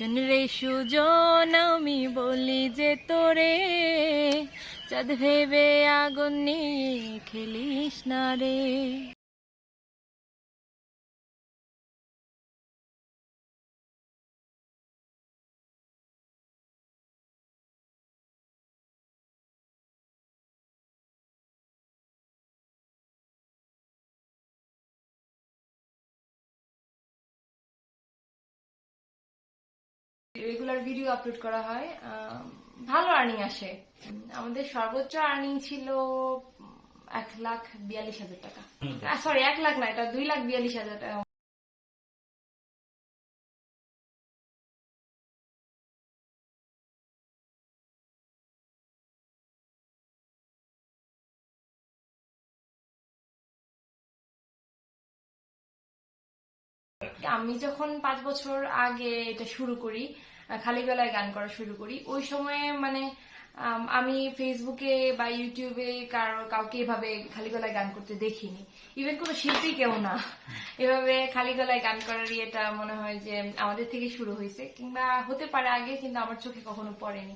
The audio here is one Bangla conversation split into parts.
শোন রে সুজন আমি বলি যে তোরে চাঁদ ভেবে আগুন নিয়ে খেলিস না রে। রেগুলার ভিডিও আপলোড করা হয় আহ, ভালো আর্নিং আসে। আমাদের সর্বোচ্চ আর্নিং ছিল এক লাখ বিয়াল্লিশ হাজার টাকা। সরি এক লাখ না এটা দুই লাখ বিয়াল্লিশ হাজার টাকা আমি যখন পাঁচ বছর আগে এটা শুরু করি খালি গলায় গান করা শুরু করি, ওই সময়ে মানে আমি ফেসবুকে বা ইউটিউবে কারও, কাউকে এভাবে খালি গলায় গান করতে দেখিনি। ইভেন কোনো শিল্পী কেউ না। এভাবে খালি গলায় গান করার ইয়েটা মনে হয় যে আমাদের থেকে শুরু হয়েছে, কিংবা হতে পারে আগে, কিন্তু আমার চোখে কখনো পড়েনি।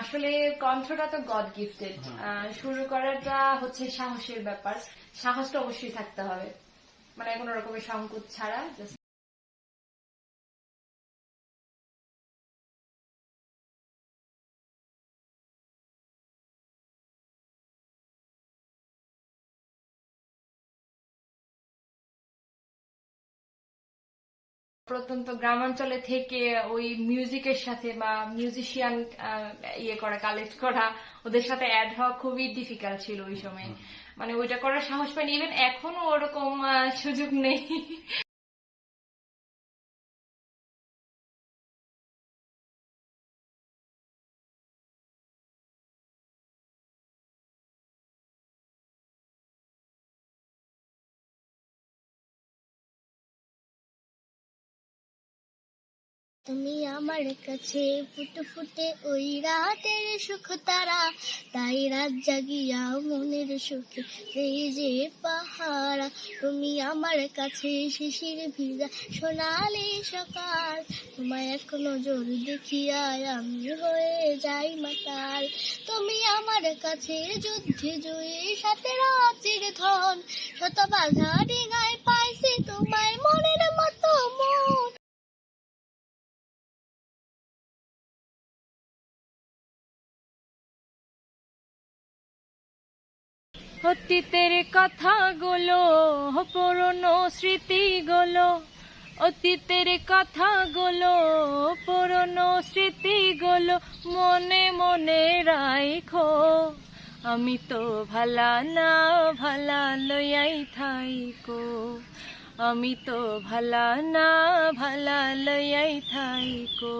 আসলে কণ্ঠটা তো গড গিফটেড শুরু করাটা হচ্ছে সাহসের ব্যাপার। সাহসটা অবশ্যই থাকতে হবে। মানে কোনো রকমের সংকোচ ছাড়া প্রত্যন্ত গ্রামাঞ্চলে থেকে ওই মিউজিকের সাথে বা মিউজিশিয়ান ইয়ে করা কালেক্ট করা ওদের সাথে অ্যাড হওয়া খুবই ডিফিকাল্ট ছিল ওই সময়। মানে ওইটা করার সাহস পাইনি। ইভেন এখনও ওরকম সুযোগ নেই। তুমি আমার কাছে ফুটে ফুটে ওই রাতের সুখ তারা। তাই রাত জাগিয়া মনের সুখে এই যে পাহারা, তুমি আমার কাছে শিশির ভিজা সোনালি সকাল। তোমায় এক নজর দেখিয়া আমি হয়ে যাই মাতাল। তুমি আমার কাছে যুদ্ধে জয়ী সাথে রাত্রির ধন, শত বাধা ডিঙায় পাইছি অতীতের কথাগুলো, পুরনো স্মৃতিগুলো। অতীতের কথাগুলো, পুরনো স্মৃতিগুলো মনে মনে রাখো আমি তো ভালা না ভালা লইয়াই থাইকো। আমি তো ভালা না ভালা লইয়াই থাইকো।